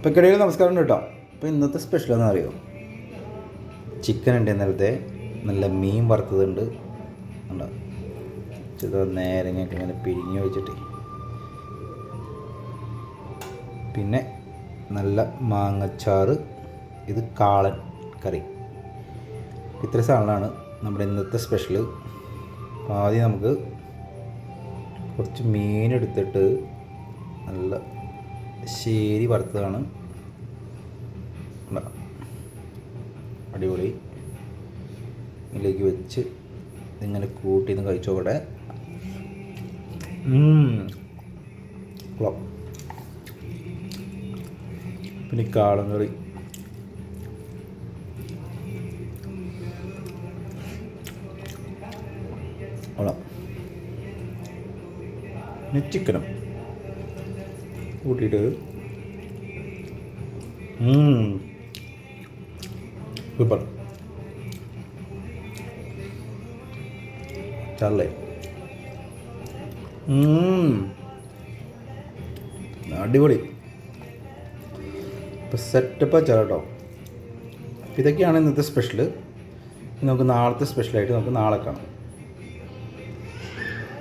ഇപ്പം കിടയിൽ നമസ്കാരം കേട്ടോ. അപ്പോൾ ഇന്നത്തെ സ്പെഷ്യൽ എന്ന് അറിയോ ചിക്കൻ ഉണ്ട് ഇന്നലത്തെ. നല്ല മീൻ വറുത്തതുണ്ട്. ഉണ്ടോ ഇത് നേരങ്ങയൊക്കെ ഇങ്ങനെ പിഴിഞ്ഞ് വെച്ചിട്ട് പിന്നെ നല്ല മാങ്ങച്ചാറ് ഇത് കാളൻ കറി. ഇത്ര സാധനമാണ് നമ്മുടെ ഇന്നത്തെ സ്പെഷ്യൽ ആദ്യം നമുക്ക് കുറച്ച് മീൻ എടുത്തിട്ട് നല്ല ശേരി വറുത്തതാണ്? അടിപൊളി. ഇതിലേക്ക് വെച്ച് ഇങ്ങനെ കൂട്ടി നിന്ന് കഴിച്ചോ കൊള്ളാം. പിന്നെ കാളം കറി പിന്നെ ചിക്കനും. കൂട്ടിയിട്ട് സൂപ്പർ ചാർലേ. അടിപൊളി. ഇപ്പം സെറ്റപ്പ് ചേട്ടോ ഇതൊക്കെയാണ് ഇന്നത്തെ സ്പെഷ്യൽ നമുക്ക് നാളത്തെ സ്പെഷ്യലായിട്ട് നമുക്ക് നാളെ കാണാം.